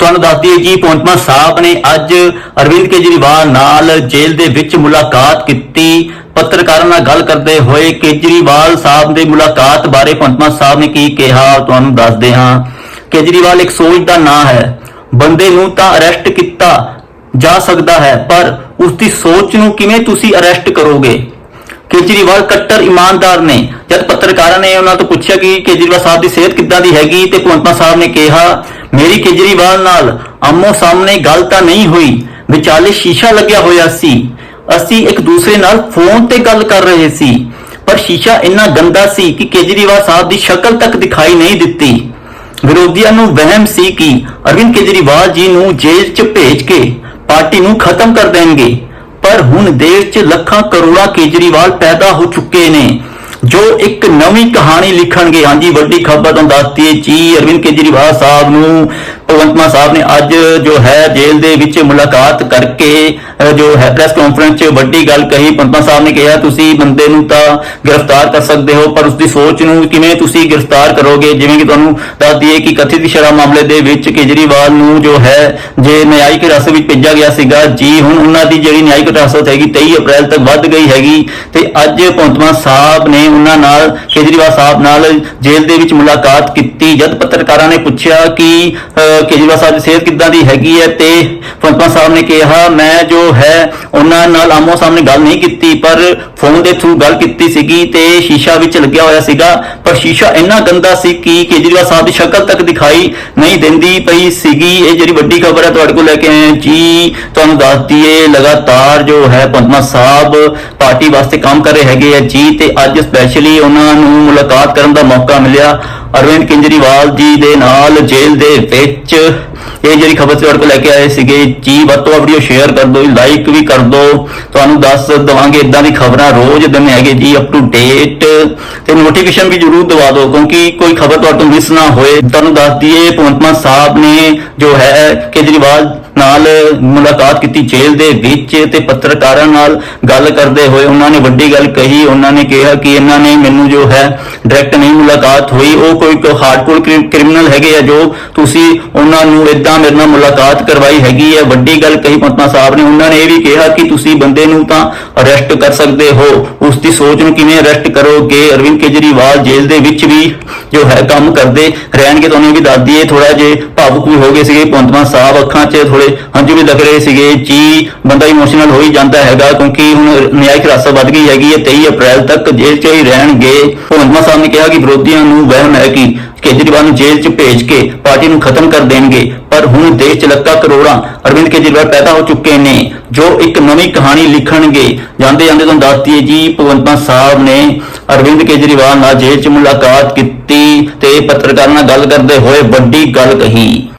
ਤੁਹਾਨੂੰ ਦੱਸ ਦਈਏ ਜੀ ਪੌਂਟਮਾ ਸਾਹਿਬ ਨੇ ਅੱਜ ਅਰਵਿੰਦ ਕੇਜਰੀਵਾਲ ਨਾਲ ਜੇਲ੍ਹ ਦੇ ਵਿੱਚ ਮੁਲਾਕਾਤ ਕੀਤੀ। ਪੱਤਰਕਾਰਾਂ ਨਾਲ ਗੱਲ ਕਰਦੇ ਹੋਏ ਕੇਜਰੀਵਾਲ ਸਾਹਿਬ ਦੇ ਮੁਲਾਕਾਤ ਬਾਰੇ ਪੌਂਟਮਾ ਸਾਹਿਬ ਨੇ ਕੀ ਕਿਹਾ ਤੁਹਾਨੂੰ ਦੱਸਦੇ ਹਾਂ। ਕੇਜਰੀਵਾਲ, ਇੱਕ ਸੋਚ ਦਾ ਨਾਂ ਹੈ। ਬੰਦੇ ਨੂੰ ਤਾਂ ਅਰੈਸਟ ਕੀਤਾ ਜਾ ਸਕਦਾ ਹੈ, ਪਰ ਉਸ ਦੀ ਸੋਚ ਨੂੰ ਕਿਵੇਂ ਤੁਸੀਂ ਅਰੈਸਟ ਕਰੋਗੇ? ਕੇਜਰੀਵਾਲ ਕੱਟਰ ਇਮਾਨਦਾਰ ਨੇ। ਜਦ ਪੱਤਰਕਾਰਾਂ ਨੇ ਉਹਨਾਂ ਤੋਂ ਪੁੱਛਿਆ ਕਿ ਕੇਜਰੀਵਾਲ ਸਾਹਿਬ ਦੀ ਸਿਹਤ ਕਿੱਦਾਂ ਦੀ ਹੈਗੀ ਤੇ ਭਗਵੰਤ ਸਾਹਿਬ ਨੇ ਕਿਹਾ, ਮੇਰੀ ਕੇਜਰੀਵਾਲ ਨਾਲ ਆਮੋ ਸਾਹਮਣੇ ਗੱਲ ਤਾਂ ਨਹੀਂ ਹੋਈ। ਵਿਚਾਲੇ ਸ਼ੀਸ਼ਾ ਲੱਗਿਆ ਹੋਇਆ ਸੀ। ਅਸੀਂ ਇੱਕ ਦੂਸਰੇ ਨਾਲ ਫੋਨ ਤੇ ਗੱਲ ਕਰ ਰਹੇ ਸੀ। ਪਰ ਸ਼ੀਸ਼ਾ ਇੰਨਾ ਗੰਦਾ ਸੀ ਕਿ ਕੇਜਰੀਵਾਲ ਸਾਹਿਬ ਦੀ ਸ਼ਕਲ ਤੱਕ ਦਿਖਾਈ ਨਹੀਂ ਦਿੱਤੀ। ਵਿਰੋਧੀਆਂ ਨੂੰ ਵਹਿਮ ਸੀ ਕਿ ਅਰਵਿੰਦ ਕੇਜਰੀਵਾਲ ਜੀ ਨੂੰ ਜੇਲ੍ਹ 'ਚ ਭੇਜ ਕੇ ਪਾਰਟੀ ਨੂੰ ਖਤਮ ਕਰ ਦੇਣਗੇ। ਪਰ ਹੁਣ ਦੇਸ਼ 'ਚ ਲੱਖਾਂ ਕਰੋੜਾਂ ਕੇਜਰੀਵਾਲ ਪੈਦਾ ਹੋ ਚੁੱਕੇ ਨੇ। ਜੋ ਇੱਕ ਨਵੀਂ ਕਹਾਣੀ ਲਿਖਣਗੇ। ਹਾਂਜੀ, ਵੱਡੀ ਖਬਰ ਤੁਹਾਨੂੰ ਦੱਸਦੀ ਹੈ ਜੀ, ਅਰਵਿੰਦ ਕੇਜਰੀਵਾਲ ਸਾਹਿਬ ਨੂੰ ਭਗਵੰਤ ਮਾਨ ਸਾਹਿਬ ਨੇ ਅੱਜ ਜੋ ਹੈ ਜੇਲ੍ਹ ਦੇ ਵਿੱਚ ਮੁਲਾਕਾਤ ਕਰਕੇ ਜੋ ਹੈ ਪ੍ਰੈਸ ਕਾਨਫਰੰਸ 'ਚ ਵੱਡੀ ਗੱਲ ਕਹੀ। ਪੰਤਮਾ ਸਾਹਿਬ ਨੇ ਕਿਹਾ, ਤੁਸੀਂ ਬੰਦੇ ਨੂੰ ਤਾਂ ਗ੍ਰਿਫਤਾਰ ਕਰ ਸਕਦੇ ਹੋ, ਪਰ ਉਸ ਦੀ ਸੋਚ ਨੂੰ ਕਿਵੇਂ ਤੁਸੀਂ ਗ੍ਰਿਫਤਾਰ ਕਰੋਗੇ? ਜਿਵੇਂ ਕਿ ਤੁਹਾਨੂੰ ਦੱਸ ਦਈਏ ਕਿ ਕਥਿਤ ਸ਼ਰਾਬ ਮਾਮਲੇ ਦੇ ਵਿੱਚ ਕੇਜਰੀਵਾਲ ਨੂੰ ਜੋ ਹੈ ਜੇ ਨਿਆਇਕ ਹਿਰਾਸਤ ਵਿੱਚ ਭੇਜਿਆ ਗਿਆ ਸੀਗਾ, ਜੀ, ਹੁਣ ਉਹਨਾਂ ਦੀ ਜਿਹੜੀ ਨਿਆਇਕ ਹਿਰਾਸਤ ਹੈਗੀ 23 ਅਪ੍ਰੈਲ ਤੱਕ ਵੱਧ ਗਈ ਹੈਗੀ। ਤੇ ਅੱਜ ਭਗਵੰਤ ਸਾਹਿਬ ਨੇ ਉਹਨਾਂ ਨਾਲ, ਕੇਜਰੀਵਾਲ ਸਾਹਿਬ ਨਾਲ ਜੇਲ੍ਹ ਦੇ ਵਿੱਚ ਮੁਲਾਕਾਤ ਕੀਤੀ। ਜਦ ਪੱਤਰਕਾਰਾਂ ਨੇ ਪੁੱਛਿਆ ਕਿ ਕੇਜਰੀਵਾਲ ਸਾਹਿਬ ਦੀ ਸਿਹਤ ਕਿੱਦਾਂ ਦੀ ਹੈਗੀ ਹੈ ਤੇ ਭਗਵੰਤ ਸਾਹਿਬ ਨੇ ਕਿਹਾ, ਮੈਂ ਜੋ ਹੈ, ਉਹਨਾਂ ਨਾਲ ਆਮੋ ਸਾਹਮਣੇ ਗੱਲ ਨਹੀਂ ਕੀਤੀ, ਪਰ ਫੋਨ ਦੇ ਥਰੂ ਗੱਲ ਕੀਤੀ ਸੀਗੀ ਤੇ ਸ਼ੀਸ਼ਾ ਵਿੱਚ ਲੱਗਿਆ ਹੋਇਆ ਸੀਗਾ। ਪਰ ਸ਼ੀਸ਼ਾ ਇੰਨਾ ਗੰਦਾ ਸੀ ਕਿ ਕੇਜਰੀਵਾਲ ਸਾਹਿਬ ਦੀ ਸ਼ਕਲ ਤੱਕ ਦਿਖਾਈ ਨਹੀਂ ਦਿੰਦੀ ਪਈ ਸੀਗੀ। ਇਹ ਜਿਹੜੀ ਵੱਡੀ ਖਬਰ ਹੈ ਤੁਹਾਡੇ ਕੋਲ ਲੈ ਕੇ ਆਏ ਜੀ, ਤੁਹਾਨੂੰ ਦੱਸ ਦਈਏ, ਲਗਾਤਾਰ ਜੋ ਹੈ ਪੰਤਮਾ ਸਾਹਿਬ ਪਾਰਟੀ ਵਾਸਤੇ ਕੰਮ ਕਰ ਰਹੇ ਹੈਗੇ ਆ। ਜੀ, ਤੇ ਅੱਜ ਸਪੈਸ਼ਲੀ ਉਹਨਾਂ ਨੂੰ ਮੁਲਾਕਾਤ ਕਰਨ ਦਾ ਮੌਕਾ ਮਿਲਿਆ। ਅਰਵਿੰਦ ਕੇਜਰੀਵਾਲ ਜੀ ਦੇ ਨਾਲ ਜੇਲ੍ਹ ਦੇ ਵਿੱਚ ਇਹ ਜਿਹੜੀ ਖਬਰ ਤੁਹਾਡੇ ਕੋਲ ਲੈ ਕੇ ਆਏ ਸੀਗੇ, ਜੀ, ਵੱਧ ਤੋਂ ਵੀਡੀਓ ਸ਼ੇਅਰ ਕਰ ਦਿਓ ਲਾਈਕ ਵੀ ਕਰ ਦਿਓ। ਤੁਹਾਨੂੰ ਦੱਸ ਦਵਾਂਗੇ ਇਦਾਂ ਦੀ ਖਬਰਾਂ ਰੋਜ਼ ਦਿੰਦੇ ਹੈਗੇ ਜੀ ਅਪ ਟੂ ਡੇਟ ਤੇ ਨੋਟੀਫਿਕੇਸ਼ਨ ਵੀ ਜਰੂਰ ਦਵਾ ਦਿਓ, ਕਿਉਂਕਿ ਕੋਈ ਖਬਰ ਤੁਹਾਡੇ ਤੋਂ ਮਿਸ ਨਾ ਹੋਏ। ਤੁਹਾਨੂੰ ਦੱਸ ਦਈਏ, ਭਗਵੰਤ ਮਾਨ ਸਾਹਿਬ ਨੇ ਜੋ ਹੈ, ਕੇਜਰੀਵਾਲ ਨਾਲ ਮੁਲਾਕਾਤ ਕੀਤੀ ਜੇਲ੍ਹ ਦੇ ਵਿੱਚ ਤੇ ਪੱਤਰਕਾਰਾਂ ਨਾਲ ਗੱਲ ਕਰਦੇ ਹੋਏ ਉਹਨਾਂ ਨੇ ਵੱਡੀ ਗੱਲ ਕਹੀ। ਉਹਨਾਂ ਨੇ ਕਿਹਾ ਕਿ ਇਹਨਾਂ ਨੇ ਮੈਨੂੰ ਜੋ ਹੈ ਡਾਇਰੈਕਟ ਨਹੀਂ ਮੁਲਾਕਾਤ ਹੋਈ। ਉਹ ਕੋਈ ਹਾਰਡਕੋਰ ਕ੍ਰਿਮੀਨਲ ਹੈਗੇ ਆ ਜੋ ਤੁਸੀਂ ਉਹਨਾਂ ਨੂੰ ਇਦਾਂ ਮੇਰੇ ਨਾਲ ਮੁਲਾਕਾਤ ਕਰਵਾਈ ਹੈਗੀ ਹੈ ਵੱਡੀ ਗੱਲ ਕਹੀ ਪਤਨਾ ਸਾਹਿਬ ਨੇ। ਉਹਨਾਂ ਨੇ ਇਹ ਵੀ ਕਿਹਾ ਕਿ ਤੁਸੀਂ ਬੰਦੇ ਨੂੰ ਤਾਂ ਅਰੈਸਟ ਕਰ ਸਕਦੇ ਹੋ। ਉਸ ਦੀ ਸੋਚ ਨੂੰ ਕਿਵੇਂ ਅਰੈਸਟ ਕਰੋਗੇ? ਅਰਵਿੰਦ ਕੇਜਰੀਵਾਲ ਜੇਲ੍ਹ ਦੇ ਵਿੱਚ ਵੀ ਜੋ ਹੈ ਕੰਮ ਕਰਦੇ ਰਹਿਣਗੇ ਤੁਹਾਨੂੰ ਵੀ ਦੱਸ ਦਈਏ ਥੋੜਾ ਜੇ ਭਾਵੁਕ ਵੀ ਹੋ ਗਏ ਸੀਗੇ ਪੰਤਮਾ ਸਾਹਿਬ ਅੱਖਾਂ 'ਚ ਥੋੜੇ ਹੰਝੂ ਵੀ ਲੱਗ ਰਹੇ ਸੀਗੇ। ਜੀ, ਬੰਦਾ ਇਮੋਸ਼ਨਲ ਹੋ ਹੀ ਜਾਂਦਾ ਹੈਗਾ ਕਿਉਂਕਿ ਹੁਣ ਨਿਆਇਕ ਹਿਰਾਸਤ ਵੱਧ ਗਈ ਹੈਗੀ ਹੈ 23 ਅਪ੍ਰੈਲ ਤੱਕ ਜੇਲ੍ਹ 'ਚ ਹੀ ਰਹਿਣਗੇ। ਪੰਤਮਾ ਸਾਹਿਬ ਨੇ ਕਿਹਾ ਕਿ ਵਿਰੋਧੀਆਂ ਨੂੰ ਵਹਿਮ ਹੈ ਕਿ ਕੇਜਰੀਵਾਲ ਨੂੰ ਜੇਲ੍ਹ 'ਚ ਭੇਜ ਕੇ ਪਾਰਟੀ ਨੂੰ ਖਤਮ ਕਰ ਦੇਣਗੇ। ਪਰ ਹੁਣ ਦੇਸ਼ 'ਚ ਲੱਖਾਂ ਕਰੋੜਾਂ ਅਰਵਿੰਦ ਕੇਜਰੀਵਾਲ ਪੈਦਾ ਹੋ ਚੁੱਕੇ ਨੇ, ਜੋ ਇੱਕ ਨਵੀਂ ਕਹਾਣੀ ਲਿਖਣਗੇ। ਜਾਂਦੇ ਜਾਂਦੇ ਤੁਹਾਨੂੰ ਦੱਸਦੀ ਜੀ, ਭਗਵੰਤ ਮਾਨ ਸਾਹਿਬ ਨੇ ਅਰਵਿੰਦ ਕੇਜਰੀਵਾਲ ਨਾਲ ਜੇਲ੍ਹ 'ਚ ਮੁਲਾਕਾਤ ਕੀਤੀ ਤੇ ਪੱਤਰਕਾਰਾਂ ਨਾਲ ਗੱਲ ਕਰਦੇ ਹੋਏ ਵੱਡੀ ਗੱਲ ਕਹੀ।